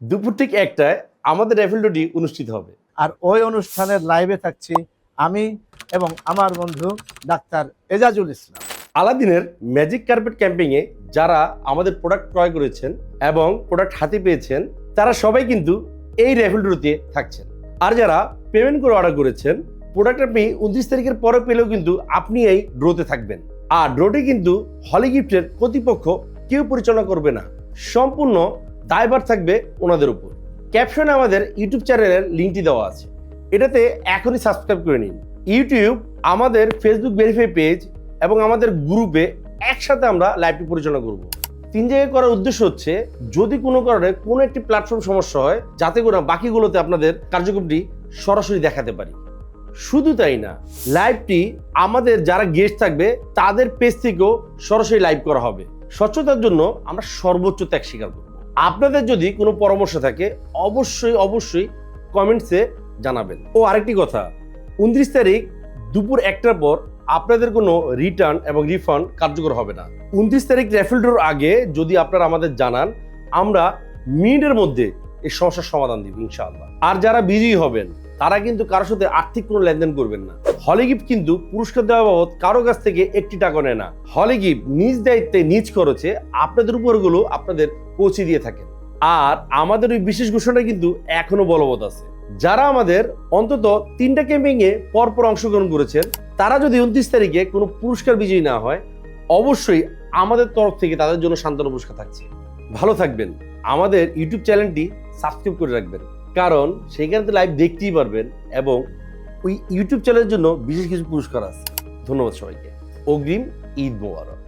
দুপুর ঠিক একটায় আমাদের র্যাফেলটি অনুষ্ঠিত হবে। আর ওই অনুষ্ঠানের লাইভে থাকছি আমি এবং আমার বন্ধু ডাক্তার এজাজুল ইসলাম। আলাদিনের ম্যাজিক কার্পেট ক্যাম্পিংয়ে যারা আমাদের প্রোডাক্ট ক্রয় করেছেন এবং প্রোডাক্ট হাতে পেয়েছেন তারা সবাই কিন্তু এই র্যাফেল ড্রোতে থাকছেন। আর যারা পেমেন্ট করে অর্ডার করেছেন প্রোডাক্ট আপনি উনত্রিশ তারিখের পরে পেলেও কিন্তু আপনি এই ড্রোতে থাকবেন। আর ড্রোটি কিন্তু হলি গিফটের কর্তৃপক্ষ কেউ পরিচালনা করবে না। সম্পূর্ণ দায়ভার থাকবে ওনাদের উপর। ক্যাপশনে আমাদের ইউটিউব চ্যানেলের লিঙ্কটি দেওয়া আছে। এটাতে এখনই সাবস্ক্রাইব করে নিন। ইউটিউব, আমাদের ফেসবুক ভেরিফাই পেজ এবং আমাদের গ্রুপে একসাথে আমরা লাইভটি পরিচালনা করব। তিন জায়গায় করার উদ্দেশ্য হচ্ছে, যদি কোনো কারণে কোনো একটি প্ল্যাটফর্ম সমস্যা হয়, যাতে করে বাকিগুলোতে আপনাদের কার্যক্রমটি সরাসরি দেখাতে পারি। শুধু তাই না লাইভটি আমাদের যারা গেস্ট থাকবে, তাদের পেজ থেকেও সরাসরি লাইভ করা হবে। স্বচ্ছতার জন্য আমরা সর্বোচ্চ ত্যাগ স্বীকার করব। আপনাদের যদি কোনো পরামর্শ থাকে, অবশ্যই অবশ্যই কমেন্টসে জানাবেন। ও, আরেকটি কথা। উনত্রিশ তারিখ দুপুর একটার পর আপনাদের কোনো রিটার্ন এবং রিফান্ড কার্যকর হবে না। উনত্রিশ তারিখ র্যাফেল ড্রোর আগে যদি আপনারা আমাদের জানান, আমরা মিনিটের মধ্যে এই সমস্যার সমাধান দিব, ইনশাআল্লাহ। আর যারা বিজয়ী হবেন তারা কিন্তু কারোর সাথে আর্থিক কোনো লেনদেন করবেন না। হলি কিন্তু পুরস্কার দেওয়া বাবদ কারও কাছ থেকে একটি টাকা নেয় না। হলি নিজ দায়িত্বে নিজ খরচে আপনাদের উপরগুলো আপনাদের পৌঁছে দিয়ে থাকেন। আর আমাদের ওই বিশেষ ঘোষণা কিন্তু এখনও বলবৎ আছে। যারা আমাদের অন্তত তিনটা ক্যাম্পিংয়ে পরপর অংশগ্রহণ করেছেন, তারা যদি উনত্রিশ তারিখে কোনো পুরস্কার বিজয়ী না হয়, অবশ্যই আমাদের তরফ থেকে তাদের জন্য সান্ত্বনা পুরস্কার থাকছে। ভালো থাকবেন। আমাদের ইউটিউব চ্যানেলটি সাবস্ক্রাইব করে রাখবেন। কারণ সেখানে তো লাইভ দেখতেই পারবেন এবং ওই ইউটিউব চ্যানেলের জন্য বিশেষ কিছু পুরস্কার আছে। ধন্যবাদ সবাইকে। অগ্রিম ঈদ মোবারক।